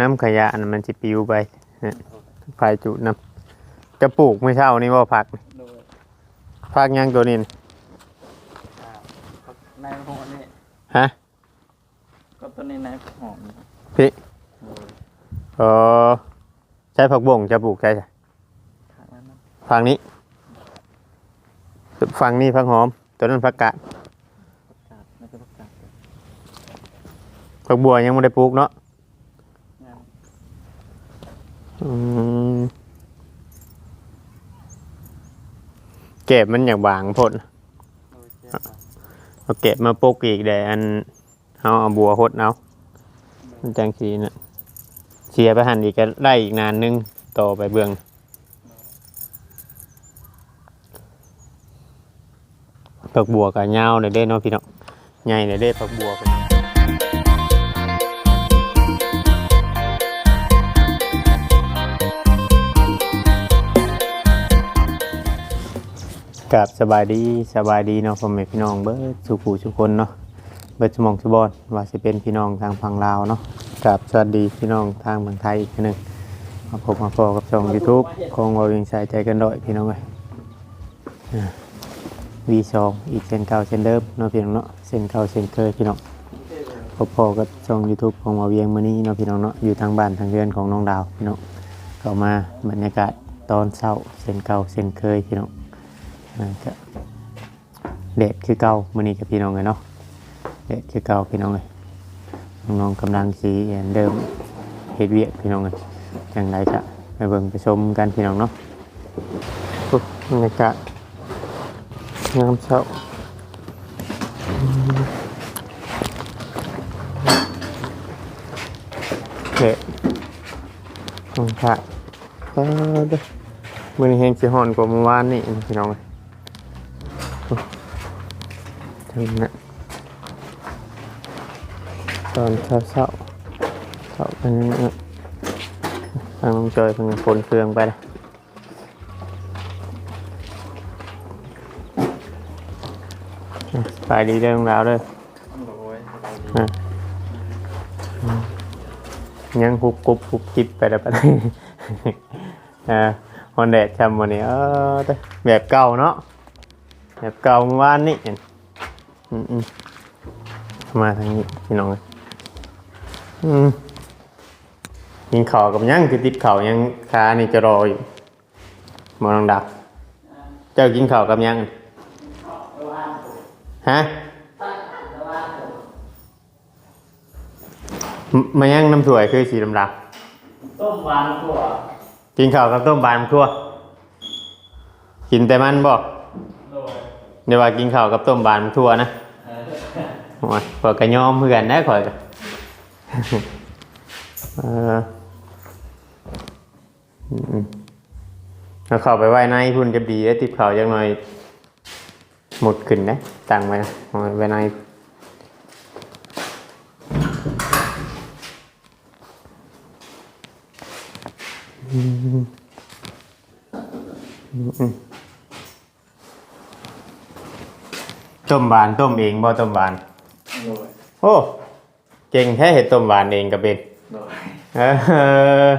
น้ำขยะอันนั้นมันสิปิวไปเนี่ยไฟจุน้ำจะปลูกไม่เช่านี่ว่าผักโดยผักหยังตัวนี้นี่อ่าในหอมนี่ฮะก็ต้นนี้ในหอมพี่โดยเออใช้ผักบ่งจะปลูกใช่ใช่ทางนั้นนะฝั่งนี้ฝั่งนี้ผักหอม ตัวนั้นผักกาดประกาศไม่ใช่ประกาศผักบัวยังไม่ได้ปลูกเนาะ งาน อืม เก็บมันอย่างบางพดโดยเจ้าค่ะเอาเก็บมาปลูกอีกแต่อันเอาเอาบัวหดเอามันจังสีน่ะเสียไปหันอีกก็ได้อีกนานนึงต่อไปเบื้องผักบัวกับเงาวเลยเด้เนาะพี่เนาะใหญ่เลยเด้ผักบัว กับสบายดีสบายดีเนาะพ่อแม่พี่น้องเบิดสุขูสุคนเนาะเบิดสมองสุบอนว่าสิเป็นพี่น้องทางฝั่งลาวเนาะกับสวัสดีพี่น้องทางเมืองไทยอีกหนึงมาพบมาพอกับช่อง YouTube ของเรายังใส่ใจกันด้อยพี่น้องเลยวีสองอีกเส้นเก่าเส้นเดิมเนาะพี่น้องเนาะเส้นเก่าเส้นเคยพี่น้องพบพอกับช่อง YouTube ของมาเวียงมือนี้เนาะพี่น้องเนาะอยู่ทางบ้านทางเรือนของน้องดาวพี่น้องเข้ามาบรรยากาศตอนเช้าเส้นเก่าเส้นเคยพี่น้อง เด็ดคือเก่ามื้อนี้กับพี่น้องเลยเนาะเด็ดคือเก่าพี่น้องเลยน้องๆกำลังสีเดิมเฮ็ดเวียกพี่น้องเลยจังไรจะไปเบิ่งไปชมกันพี่น้องเนาะปุ๊บบรรยากาศงามเช้าเด็ตรงพระเออเด้อมือนี้เฮงสิฮอนกว่าเมื่อวานนี่พี่น้องเอ้ยโอ้ ทางนั้นตอนเช้าเช้าๆเช้าเป็นเอ้ยทางน้องจอยเป็นคนเครื่องไปเลยไปดีเรื่องราวเลยโดยสบายดียังคุบกุบคุบกิบไปแล้วปะเนี่ยอ่าฮอนแดดจำวันนี้เออเด้อแบบเก่าเนาะแบบเก่าเมื่อวานนี่ อืมอืมมาทางนี้พี่น้องเอ้ยอืมยิงเข่ากับยังคือติดเข่ายังขานี่จะรออยู่หมอนังดับ เจ้ากินเข่าวกับยังฮะมมายังน้ำถั่วยคือสีดำต้มหวานกว่าๆกินข้าวกับต้มบานทั่วกินแต่มันบอกโดยเดี๋ยวว่ากินข้าวกับต้มบานทั่วนะเออโอ้ย ข่อยกระยอมเพื่อนได้ข่อยเออเอาเข้าไปไว้ในพุ่นจะดีแล้วติดเข่าจังหน่อย หมดขึ้นนะตังไว้นะไว้ในต้มบานต้มเองบ่ต้มบาน โดยโอ้ เก่งแค่เห็ดต้มหวานเองกับเป็นโดยเออ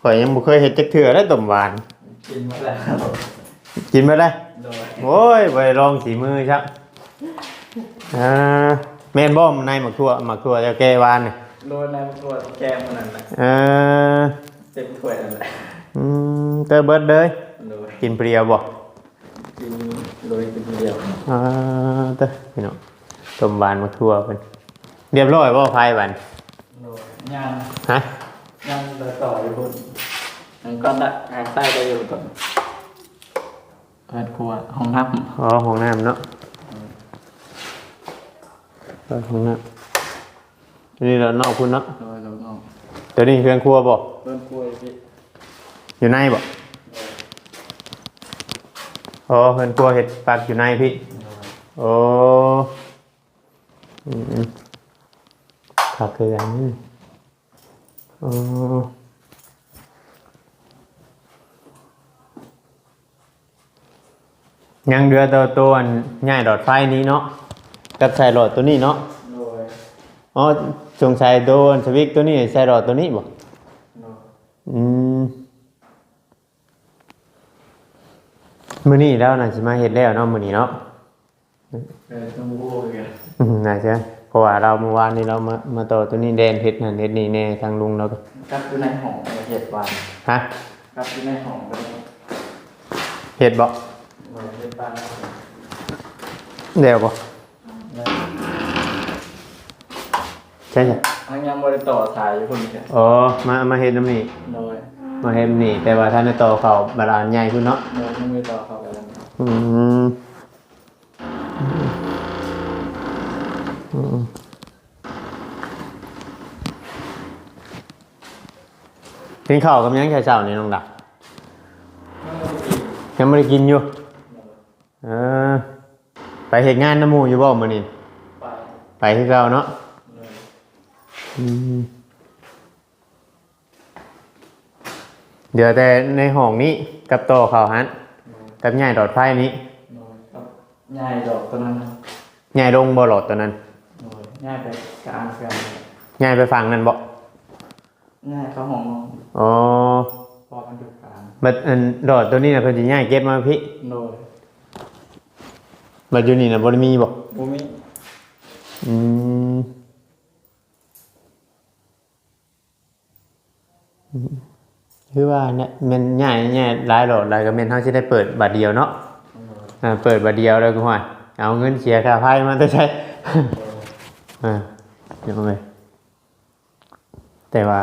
ข่อยยังบ่เคยเห็ดจักเถื่อได้ต้มหวาน กินมาแล้วกินมาได้ โดยโอ้ยไปลองสีมือครับอ่าแม่นบ่มในหมักทั่วหมักทั่วเจะแก้วานนี่โดยในตัวแกงมันนั่นแหละเออเต็มถ้วยนั่นแหละอืมเตอเบิดเลย โดยกินเปรี้ยวบ่กินโดยกินเดียว อ่าเตอพี่น้อง ต้มหวานหมักทั่วเพิ่นเรียบร้อยบ่ไผบันโดยย่างฮะย่างเลยต่ออยู่บนมันก็ได้หางใต้ก็อยู่ตรงเปิดครัวห้องน้ำอ๋อห้องน้ำเนาะเออห้องน้ำนี่เรานอกพุ่นเนาะโดยเราเอาตัวนี้เครื่องครัวบ่เปิดครัวอยู่พี่อยู่ในบ่อ๋อเครื่องครัวเห็ดปักอยู่ในพี่ โอ้ อืมขับคืออันนี้อ๋อยังเรือตัวตัวนง่ายหลอดไฟนี้เนาะกับใส่หลอดตัวนี้เนาะอ๋อสงสัยโดนสวิกตัวนี้ใส่รอดตัวนี้บ่อืมมือนี้แล้วน่าสิมาเฮ็ดแล้วเนาะมือนี้เนาะ เออต้องพูดกันอืมน่าจะเพราะว่าเราเมื่อวานนี้เรามามาต่อตัวนี้แดนเฮ็ดนั่นเฮ็ดนี่แน่ทางลุงเราก็กลับอยู่ในห้องประเทศวันฮะกลับอยู่ในห้องก็ได้เฮ็ดบ่บริเวณบ้านเดี๋ยวบ่ใช่จ้ะทั้งยังบริต่อสายอยู่คนเดียวอ๋อมามาเฮ็ดน้ำนี่โดยมาเฮ็ดนี่ แต่ว่าท่านได้ต่อเขาบาลานใหญ่พุ่นเนาะโดยยังไม่ต่อเข้าไปแล้วอืม กินข้าวกับยังแค่เช้านี่น้องดักยังไม่ได้กินอยู่เออไปเฮ็ดงานน้ำหมูอยู่บ่มื้อนี้ไปไปคือเก่าเนาะโดยอืมเดี๋ยวแต่ในห้องนี้กับโตอเขาหันกับใหญ่หลอดไฟนี้โดยครับง่ายดอกตัวนั้นนะใหญ่ลงบ่หลอดตัวนั้นโดยง่ายไปกลางเพื่อนใหญ่ไปฟังนั่นบ่ ง่ายเข้าห้องนอนอ๋อพอกันอยู่กลางบัดอันหลอดตัวนี้น่ะเพิ่นสิใหญ่เก็บมาพี่โดยบัดอยู่นี่น่ะบ่ได้มีบ่บูมิอืมอืมคือว่าเนี่ยมันใหญ่ใหญ่หลายหลอดหลายก็แม่นเฮาสิได้เปิดบัดเดียวเนาะโดยอ่าเปิดบัดเดียวแล้วก็ห่วยเอาเงินเสียค่าไฟมาแต่ใช้อ่าเดี๋ยวเลยแต่ว่า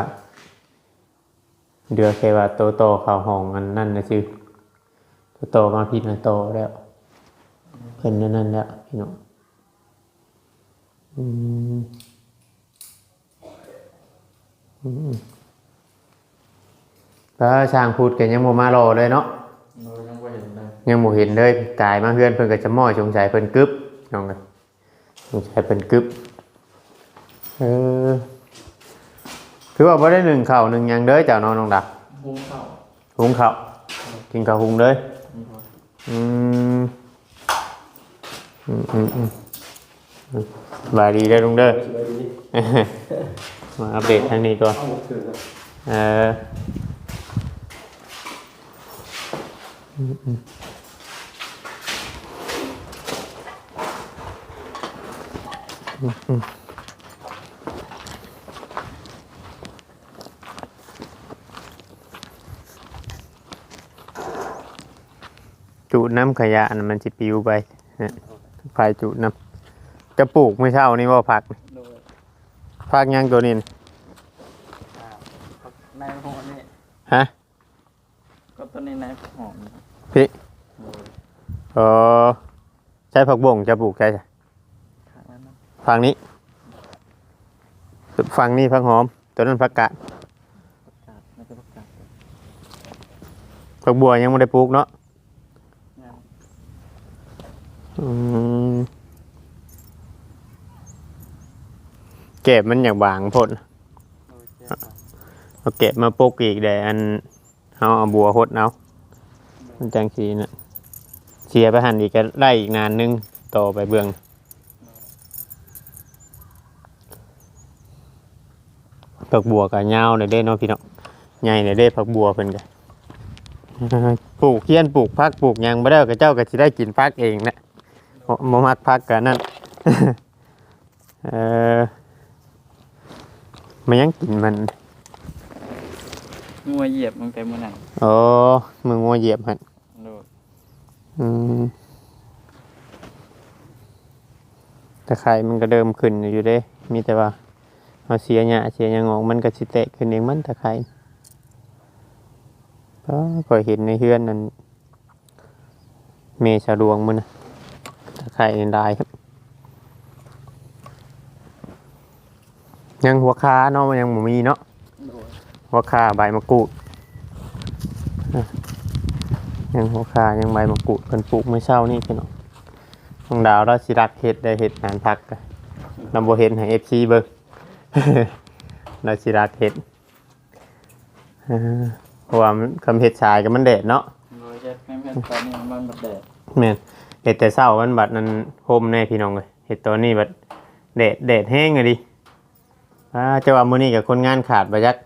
เดือแค่ว่าโตโตๆเขาห้องอันนั่นนะชื่อโตโตมาผิดมาโตแล้วเพิ่นนั่นนั่นแล้วพี่น้องอืมอืมก็ช่างพูดกันยังโมมารอเลยเนาะยังไม่เห็นเลยยังบ่เห็นเลยกายมาเฮือนเพิ่นก็จะม้อยสงสัยเพิ่นกึบน้องเอ้ยสงสัยเพิ่นกึบเออ คือว่าบ่ได้หนึ่งข้าวหนึ่งหยังเด้อเจ้าน้องน้องดักบูมเข้าหุงข้าวกินข้าวหุงเด้อมีคนอืมอืมอืมอืมอืมบายดีเด้อลุงเด้อสวยดีมาอัปเดตทางนี้ก่อน เข้าหมดถือแล้วเอออืมอืมอืมอืม จุน้ำขยะน่ะมันจะปิวไปนะไฟจุน้ำจะปลูกไม่เช่านี่ว่าผักโดยผักหยังตัวนี้น่ะอ่าในห้องนี่ฮะก็ตัวนี้ในห้องพี่โดยเออใช้ผักบ่งจะปลูกใช่ข้างนั้นนะฝั่งนี้ฝั่งนี้ผักหอม ตัวนั้นผักกาดประกาศไม่ใช่ประกาศผักบัวยังไม่ได้ปลูกเนาะ งาน อืม เก็บมันอย่างบางพดโดยแจ้งเอาเก็บมาปลูกอีกเดี๋ยวอันเอาเอาบัวหดเอามันจังสีน่ะเสียไปหันอีกก็ได้อีกนานนึงต่อไปเบื้องผักบัวกับเงาวเลยเด้เนาะพี่เนาะใหญ่เลยเด้ผักบัวเพิ่นกันปลูกเฮียนปลูกพักปลูกหยังบ่ได้ก็เจ้าก็สิได้กินพักเองนะ บ่บ่มักพักกันนั่นเออมันยังกินมันงัวเหยียบมันไปเมื่อนั้นโอ้มึงงัวเหยียบมันโดยอืมแต่ไข่มันก็เดิมขึ้นอยู่เด้ มีแต่ว่าเอาเสียหญ้าเสียหยังออกมันก็สิแตกขึ้นเองมันแต่ไข่ก็ก็เห็นในเฮือนนั่นเมชาดวงมันนะ ตะไคร่นี่ได้ครับ ยังหัวคาเนาะมันยังบ่มีเนาะโดยหัวคาใบมะกรูดอะยังหัวคายังใบมะกรูดเพิ่นปลูกเมื่อเช้านี่พี่น้องน้องดาวเราสิรักเฮ็ดได้เฮ็ดงานพักกันเราบ่เห็นให้ FC เบิ่งเราสิรักเฮ็ดเออเพราะว่ามันคำเฮ็ดชายก็มันแดดเนาะโดยแจ้งแม่น ๆตอนนี้มันบัดแดดแม่นเฮ็ดแต่เช้ามันบัดนั้นโฮมแน่พี่น้องเอ้ยเฮ็ดตอนนี้บัดแดดแดดแห้งอะดิอ่าจะว่ามื้อนี้กับคนงานขาดบ่จัก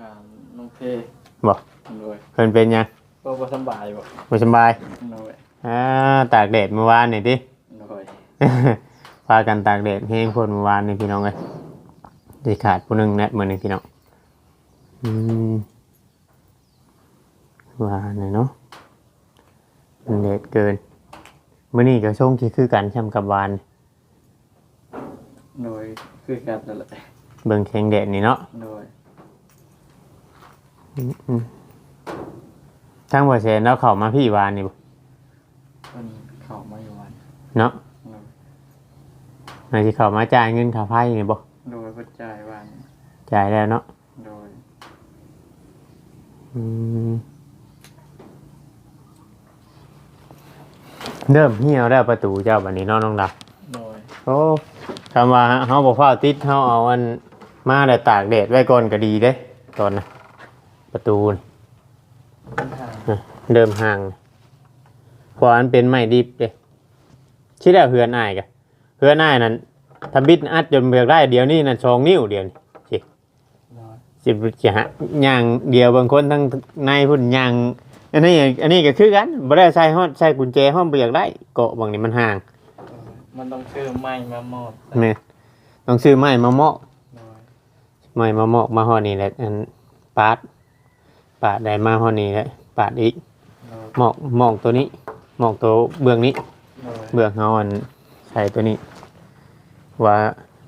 การน้องเพบ่โดยเพิ่นเป็นหยังก็บ่สำบายบ่บ่สำบายโดยอ่าตากแดดเมื่อวานนี่ติโดยพากันตากแดดเฮงคนเมื่อวานนี่พี่น้องเอ้ยสิขาดผู้หนึงแนะมื้อนี้พี่น้องอืมว่านี่เนาะมันแดดเกิน มื้อนี้ก็ช่วงที่คือกันช่ำกับวานโดยคือการนั่นแหละเบิ่งแข็งแดดนี่เนาะโดยอืมทางบ่แสนแล้วเข้ามาพี่วานนี่บ่เพิ่นเข้ามาอยู่วันเนาะโดยไหนสิเข้ามาจ่ายเงินค่าไฟนี่บ่โดยเพิ่นจ่ายวันจ่ายแล้วเนาะโดยอืม เริ่มเหี่ยวแล้วประตูเจ้าบัดนี้เนาะน้องดาวโดยโอ้คำว่าเฮาบ่ฟ้าวติดเฮาเอาอันมาแล้วตากแดดไว้ก่อนก็ดีเด้ ตอนน่ะประตูนี่ปัญหาเริ่มห่างเพราะอันเป็นไม้ดิบเด้คิดแล้วเฮือนอ้ายกะเฮือนอ้ายนั่นถ้าบิดอัดจนเบือกได้เดี๋ยวนี้นั่น2นิ้วเดียวนี่สิโดยสิจะหาย่างเดียวบางคนทั้งในพุ่นย่าง อันนี้อันนี้ก็คือกันบ่ได้ใส่ฮอดใส่กุญแจห้องบ่อยากได้เกาะบางนี่มันห่างมันต้องซื้อไม้มามอบแม่ต้องซื้อไม้มาเหมาะโดยไม้มาเหมาะมาฮอดนี่แหละอันปาดปาดได้มาฮอดนี่แหละปาดอีกโดยหมอกหมอกตัวนี้หมอกตัวเบื้องนี้โดยเบื้องเฮาอันใส่ตัวนี้ ว่า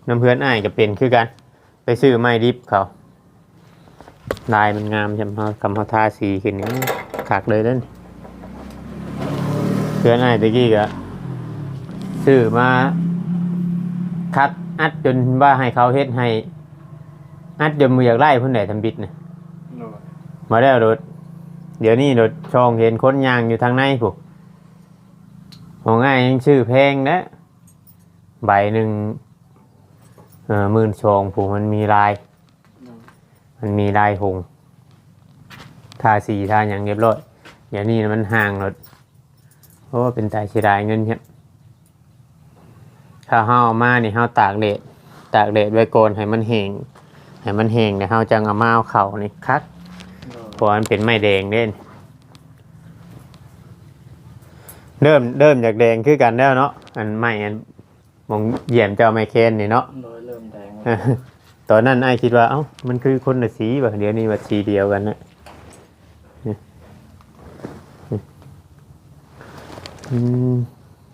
น้ำเพื่อนอ้ายก็เป็นคือกัน ไปซื้อไม้ดิบเขาลายมันงามใช่ไหมเขากำเขาทาสีขึ้นนี่ ขากเลยเด้นเพื่อนอ้ายตะกี้ก็ซื้อมาคัดอัดจนว่าให้เขาเฮ็ดให้ อัดจนมืออยากไล่เพิ่นได้ทำบิดนะโดยมาแล้วรถเดี๋ยวนี้รถช่องเห็นคนยางอยู่ทางในผูกของง่ายยังชื่อแพงนะใบหนึ่งเออหมื่นชองผูกมันมีลายโดยมันมีลายหง ทาสีทาอย่างเรียบร้อยเดี๋ยวนี้มันห่างรถเพราะว่าเป็นตายเสียดายเงินครับถ้าเฮาเอามานี่เฮาตากแดดตากแดดไว้ก่อนให้มันแห้งให้มันแห้งเนี่ยเฮาจังเอามาเอาเข่านี่คักโดยเพราะมันเป็นไม้แดงเด่นเริ่มเริ่มจากแดงคือกันแล้วเนาะอันไม้อันมองเหยี่ยมเจ้าไม้เคนนี่เนาะโดยเริ่มแดงตอนนั้นไอ้ายคิดว่าเอ้ามันคือคนละสีแบบเดี๋ยวนี้ว่าสีเดียวกันนะ ม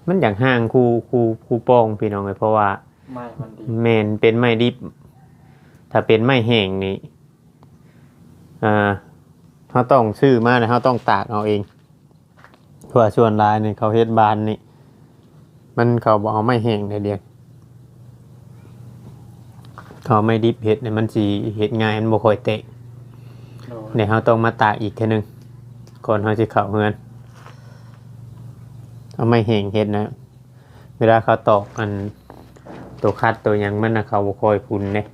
มันอย่างห่างคูคูคูโป้องพี่น้องเลยเพราะว่าไม้มันดีแมนเป็นไม้ดิบ ถ้าเป็นไม้แห้งนี่อ่าเขาต้องซื้อมาแล้วเขาต้องตากเอาเองเพราะว่าส่วนลายนี่เขาเฮ็ดบานนี่ มันเขาบอกเอาไม้แห้งเดียวเดียวเขาไม่ดิบเฮ็ดเนี่ยมันสีเฮ็ดง่ายมันบ่ค่อยเตะโดยเดี๋ยวเขาต้องมาตากอีกเทีนึงก่อนเขาจะเข้าเฮือน เอาไม้แห้งเฮ็ดนะ เวลาเขาตอกอันตัวคัดตัวหยังมันนะเขาบ่คอยพุ่นเนี่ย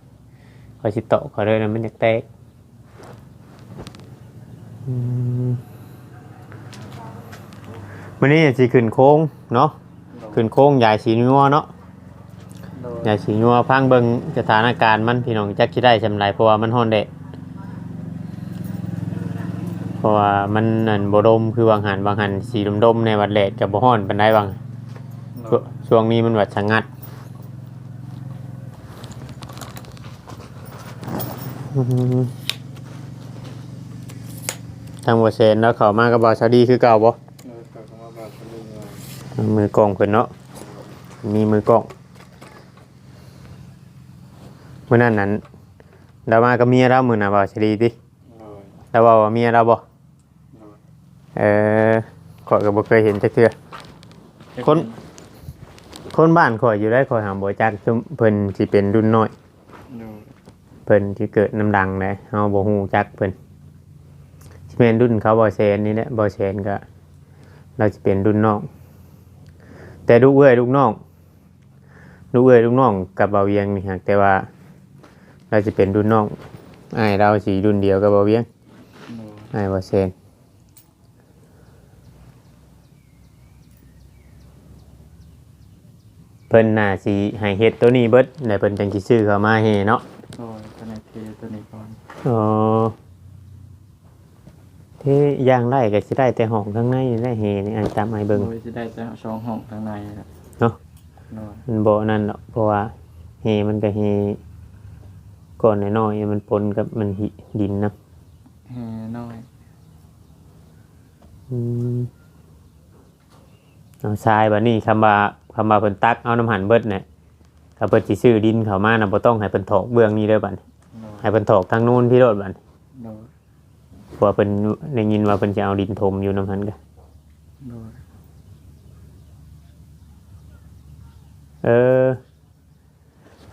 เขาสิโตะเขาเลยนะมันจะแตกอืมวันนี้สิขึ้นโค้งเนาะโดยขึ้นโค้งใหญ่สีนัวเนาะโดยใหญ่สีนัวพังเบิงสถานการณ์มันพี่น้องจักสิได้ชำไรเพราะว่ามันฮ้อนแดดเพ ราะว่ามันนั่นบ่ดมคือวางหันวางหันสีดมๆในวัดแดดกับบ่ฮ้อนปานใดวางโดช่วยช่วงนี้มันวัดชะงัดทางบัวเซนแล้วเขามากับบาวซาดีคือเก่าบ่โดยก็คำว่าบาสลีนเลยมือกล้องเพิ่นเนาะมีมือกล้องมื้อนั้นนั้นเรามากับเมียเรามื้อน่ะบาวซาดีติโดยแล้วว่าว่าเมียเราบ่โดย เออข้อยก็บ่เคยเห็นจักเทื่อคน คนบ้านข่อยอยู่ได้ข่อยหาบ่จักซุมเพิ่นสิเป็นรุ่นน้อย โดยเพิ่นที่เกิดน้ำดังเลยเฮาบ่ฮู้จักเพิ่นสิเป็นรุ่นเขาบ่แซนนี่แหละบ่แซนก็ เราจะเป็นรุ่นน้อง แต่ลูกเอ้ยลูกน้องลูกเอ้ยลูกน้องกับเบาเวียงนี่ฮะแต่ว่า เราจะเป็นรุ่นน้องอ้ายเราสิรุ่นเดียวกับเบาเวียงโดยอ้ายบ่แซน พิ่นน่าสิให้เฮ็ดตัวนี้เบิดแล้วเพิ่นจังสิซื้อเข้ามาให้เนาะโอ้ยตัวไหนเทตัวนี้ก่อนอ๋อที่ย่างไร่ก็สิได้แต่ห้องข้างในได้เฮนี่อันตามไอ้เบิ่งโดยจะได้แต่ช่องห้องข้างในนะเนาะโดยมันบ่นั่นหรอกเพราะว่าเฮมันก็เฮก่อนน้อยๆมันปนกับมันหิดินนะแห่น้อยอืมเอาทรายบัดนี้คำว่า คำว่าเพิ่นตักเอาน้ำหันเบิดเนี่ยถ้าเพิ่นสิซื้อดินเข้ามาน่ะบ่ต้องให้เพิ่นถอกเบื้องนี้เด้อบัดนี้โดยให้เพิ่นถอกทางนู้นพี่โรดบัดนี้โดยเพราะว่าเพิ่นได้ยินว่าเพิ่นจะเอาดินถมอยู่น้ำหันก็โดยเออ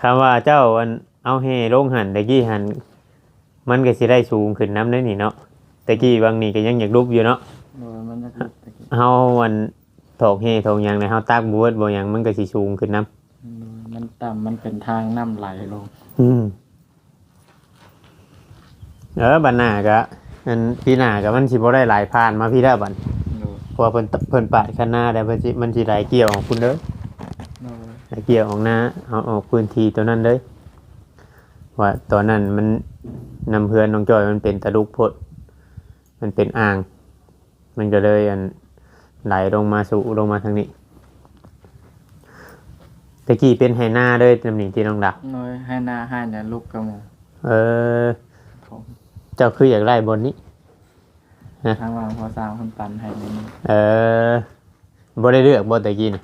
คำว่าเจ้าอันเอาเฮลงหันตะกี้หันมันก็สิได้สูงขึ้นน้ำได้นี่เนาะตะกี้บางนี่ก็ยังอยากลุกอยู่เนาะโดยมันจะติดตะกี้เฮาวัน ถอกเฮถอกหยังในเฮาตักบวชบ่หยังมันก็สิสูงขึ้นน้โดยมันต่ำมันเป็นทางน้ำไหลลงำอืมเออบัดหน้าก็อันปีหน้าก็มันสิบ่ได้หลายผ่านมาพี่ได้บัดโดยเพราะว่าเพิ่นเพิ่นปาดคันหน้าได้เพิ่นสิมันสิไหลเกี่ยวของคุณเด้อโดยไหลเกี่ยวของหน้าเอาออกพื้นที่ตัวนั้นเด้อว่าตอนนั้นมันนำเพื่อนน้องจอยมันเป็นตะลุกโพด มันเป็นอ่าง มันก็เลยอัน ไหลลงมาสู่ลงมาทางนี้ตะกี้เป็นไหหน้าเด้อตำหนิที่น้องดักโดยให้หน้าให้เนี่ยลูกกระหมูเออ ผมเจ้าคืออยากไล่บนนี้ ทางวางพอสร้างคนปันให้ในนี้เออบ่ได้เลือกบ่ตะกี้น่ะ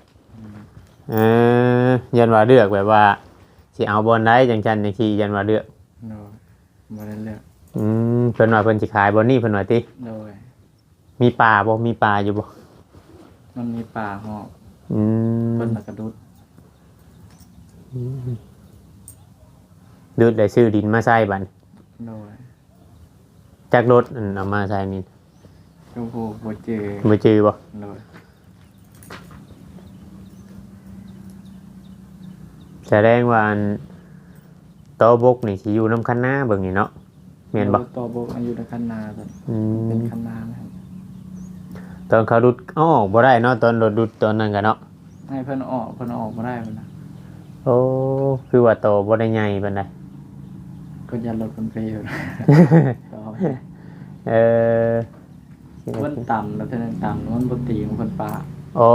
เออยันว่าเลือกแบบว่าสิเอาบอลได้จังจันในที่ยันว่าเลือก โดยบ่ได้เลือกอืมเพิ่นว่าเพิ่นสิขายบอลนี่เพิ่นว่าติโดยมีปลาบ่มีปลาอยู่บ่ มันมีป่าหอกอืมเพิ่นตะกระดุดดูดได้ซื้อดินมาใส่บัดโดยจักรถอันเอามาใส่นี่ชมพูบ่เจอบ่จือบ่โดยแสดงว่าอันโตบกนี่สิอยู่นํคันหน้าเบิ่งนี่เนาะแม่นบ่ตัวบกอายุในคันนาแบบอืเป็นมคันนานะครับ ตอนเขาดุดอ้อออกบ่ได้เนาะตอนรถดุดตอนนั้นกันเนาะให้เพิ่นออกเพิ่นออกบ่ได้เพิ่นนะโอ้คือว่าโตบ่ได้ใหญ่ปานใด ก็ยันรถเพิ่นไปอยู่นะต่อเออเพิ่นต่ำแล้วเพิ่นต่ำมันบ่ตีของเพิ่นป่าโอ้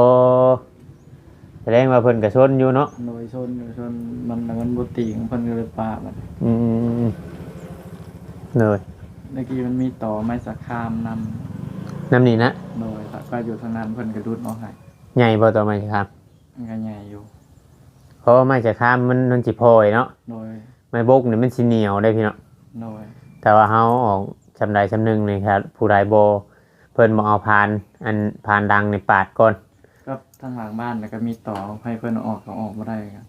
แสดงว่าเพิ่นก็ชนอยู่เนาะโดยชนอยู่ชนมันมันบ่ตีของเพิ่นก็เลยป่ามันอืมเลยเมื่อกี้มันมีต่อไม้สักคามนำ น้ำนี่นะโดยก็อยู่ทางนั้นเพิ่นก็ดูดออกให้ใหญ่บ่ต่อไม้จะข้ามมันก็ใหญ่อยู่ เพราะว่าไม้จะข้ามมันมันสิพอยเนาะโดยไม้บกนี่มันสิเหนียวได้พี่เนาะโดยแต่ว่าเฮาออกชำใดชำหนึงนี่ครับผู้ใดบ่เพิ่นบ่เอาพาน อันพานดังนี่ปาดก่อนก็ทางหลังบ้านแล้วก็มีต่อให้เพิ่นเอาออกก็ออกบ่ได้ครับ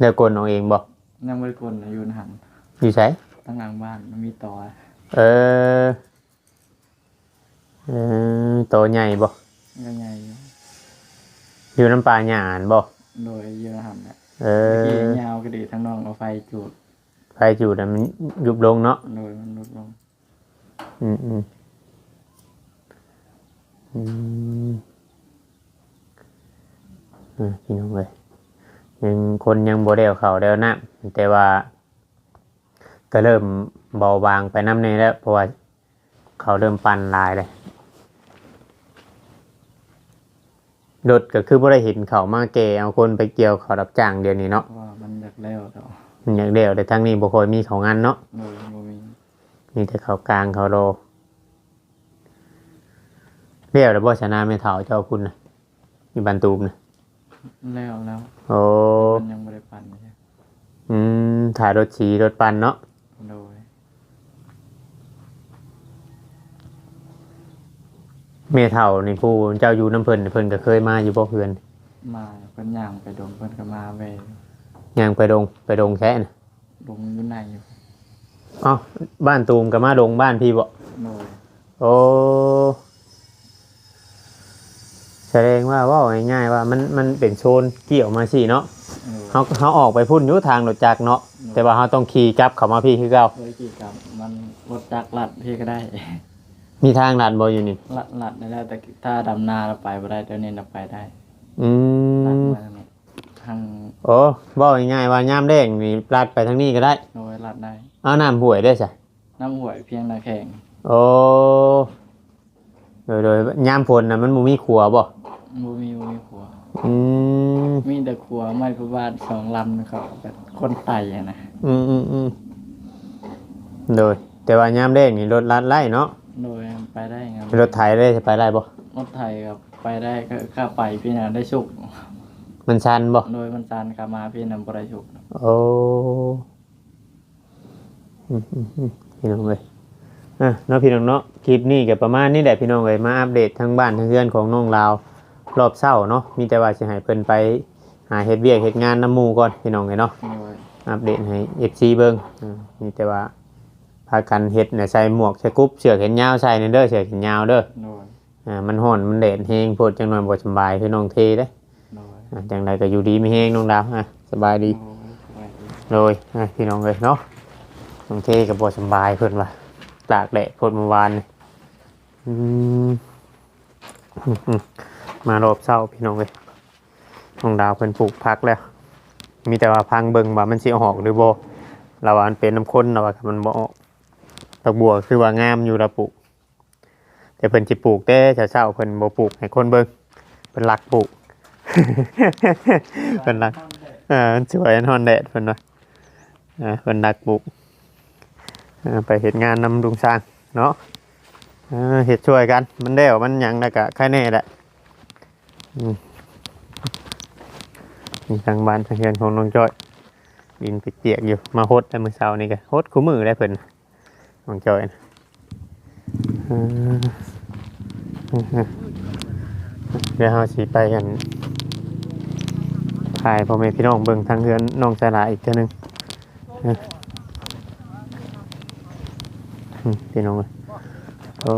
แล้วกลเอาเองบ่ยังบ่ได้กลนะอยู่ในหันอยู่ไสทางหลังบ้านมันมีต่อ เออ เออโตใหญ่บ่ก็ใหญ่อยู่อยู่น้ำปลาหยานบ่โดยอยู่ในหันน่ะเอเมื่ออกี้ยาวก็ดีทางน้องเอาไฟจุดไฟจูดน่ะมันยุบลงเนาะโดยมันลดลงอืมอืมอืมอะพี่น้องเลยยังคนยังโบเดวเขาเดวนะแต่ว่า ก็เริ่มเบาบางไปน้ำในแล้ว เพราะว่าเขาเริ่มปั่นลายเลย รถก็คือบ่ได้เห็นเขามาเกเอาคนไปเกี่ยวเขารับจ้างเดี๋ยวนี้เนาะเพราะว่ามันอยากแล้วต่อมันอย่างเดียวแต่ทั้งนี้บ่ค่อยมีเขางานเนาะโดยบ่มีมีแต่เขากลางเขาโลเรียกแล้วบ่ชนะไม่เท่าเจ้าคุณนะอยู่บันตูมนะแล้วแล้วโอ้มันยังบ่ได้ปั่นใช่อืมถ่ายรถฉีรถปันเนาะ โดย เมเท่านี่ผู้เจ้าอยู่น้ำเพิ่นเพิ่นก็เคยมาอยู่บ่เพื่อนมาเพิ่นย่างไปดงเพิ่นก็มาเว้ยย่างไปดงไปดงแค่น่ะดงอยู่ในอยู่เอ้าบ้านตูมก็มาดงบ้านพี่บ่โดยโอ้แสดงว่าเว่าง่ายๆว่ามันมันเป็นโซนเกี่ยวมาสิเนาะโดยเขาเขาออกไปพุ่นอยู่ทางรถจักรเนาะแต่ว่าเขาต้องขี่กลับเข้ามาพี่คือเก่าโดยกี่กับมันรถจักรลัดพี่ก็ได้ มีทางลัดบ่อยู่นี่ลัดลัดได้แล้วแต่ถ้าดำนาเราไปบ่ได้เดี๋ยวนี้เราไปได้อืลัดมมาทางนี้ทางโอ้บอกง่ายๆว่ายามแดงนี่ลาดไปทางนี้ก็ได้โดยลัดได้ เอาน้ำห่วยได้ใช่น้ำหวยเพียงนาแข่งโอ้โดยโดยยามฝนน่ะมันบ่มีขัวบ่บูมีบูมีขัว อืมมีแต่ขัวไม่ประบาทสองลำนะครับแบบคนไต่อะนะอืมอืมอืมโดยแต่ว่ายามแดงนี่รถลัดไล่เนาะ โดยไปได้ครับรถไถได้จะไปได้บ่รถไทยครับไปได้ก็ข้าไปพี่นาได้ชุกมันชันบ่โดยมันจานกามาพี่นำบริชุกโอ้อืมอืมอืมพี่น้องเลยอะเนาะพี่น้องเนาะคลิปนี้ก็ประมาณนี้แหละพี่น้องเลยมาอัปเดตทั้งบ้านทั้งเรือนของน้องลาวรอบเช้าเนาะมีแต่ว่าสิให้เพิ่นไปหาเฮ็ดเวียกเฮ็ดงานน้ำหมู่ก่อนพี่น้องเลยเนาะโดยอัปเดตให้ FC เบิ่งอ่ามีแต่ว่า พากันเฮ็ดเนี่ยใส่หมวกใส่กรุ๊ปเสื้อแขนยาวใส่ในเด้อเสื้อแขนยาวเด้อโดยอ่ามันร้อนมันแดดแฮงโพดจังหน่อยบ่สำบายคือน้องเทเด้โดยอ่าจังไดก็อยู่ดีมีแฮงน้องดาวอะสบายดี โดยสบายดีโดยอะพี่น้องเลยเนาะน้องเทกับบสำบายเพิ่นว่าตากแดดพ่นเมื่อวานนี่อืมอืมอืมมารอบเช้าพี่น้องเลยน้องดาวเพิ่นปลูกพักแล้ว มีแต่ว่าพังเบิ่งว่ามันสิออกหรือบ่เราว่ามันเป็นน้ำข้นเราว่ามันบ่ออก ดอกบัวคือว่างามอยู่ละปลูก แต่เพิ่นสิปลูกแต่เช้าๆเพิ่นบ่ปลูกให้คนเบิ่งเพิ่นรักปลูกเพิ่นรักอ่ามันสวยอันฮอนแดดเพิ่นว่าอ่าเพิ่นนักบุกอ่าไปเฮ็ดงานนำลุงสร้างเนาะเฮ็ดช่วยกัน มันแล้วมันหยังแล้วก็ใครแน่แหละมีทางบ้านทางเรือนของน้องจ้อยดินเปียกอยู่มาฮดแต่มื้อเช้านี่ก็ฮดคู่มือได้เพิ่น น้องจอยนะอ่าอ่าเดี๋ยวเฮาสิไปกันถ่ายพ่อแม่พี่น้องเบิ่งทางเรือนน้องสลาอีกเท่านึงพี่น้องเลยโอ้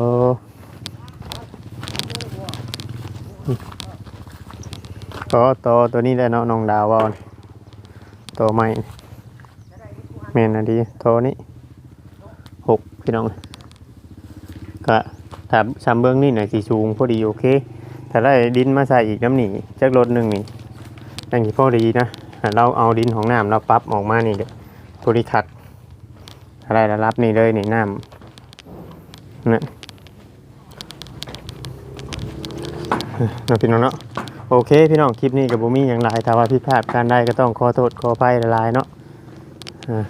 ก็โตตัวนี้ได้เนาะน้องดาวว่าโตใหม่แมนอะดีโตนี้ พี่น้องก็ถ้าชามเบื้องนี่หน่อยสีสูงพอดีโอเคถ้าได้ดินมาใส่อีกน้ำหนีจักรถหนึ่งนี่อย่างที่พอดีนะเราเอาดินของน้ำเราปั๊บออกมานี่เด็กตัวนี้ขัดอะไรแล้วรับนี่เลยนี่น้ำนี่เราพี่น้องเนาะโอเค พี่น้องคลิปนี้กับบุมี่อย่างไรถ้าว่าผิดพลาดการได้ก็ต้องขอโทษขออภัยหลายเนาะอ่า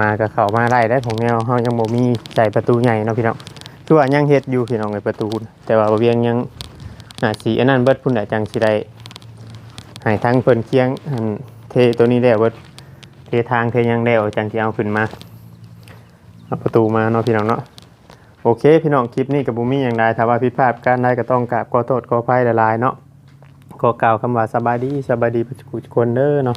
มากับเขามาได้ได้ของแนวเขายังบ่มีใจประตูใหญ่เนาะพี่น้องคือว่ายังเฮ็ดอยู่พี่น้องในประตู แต่ว่าบ่เวียงยังอ่าสีอันนั้นเบิดพุ่นแหละจังสิได้ให้ทางเพิ่นเคียงอันเทตัวนี้แล้วเบิดเททางเทยังแล้วจังสิเอาขึ้นมาเอาประตูมาเนาะพี่น้องเนาะโอเค พี่น้องคลิปนี้กับบุมี่อย่างไรถ้าว่าผิดพลาดการใดก็ต้องกราบขอโทษขออภัยหลายๆเนาะขอกล่าวคำว่าสบายดีสบายดีทุกคนเด้อเนาะ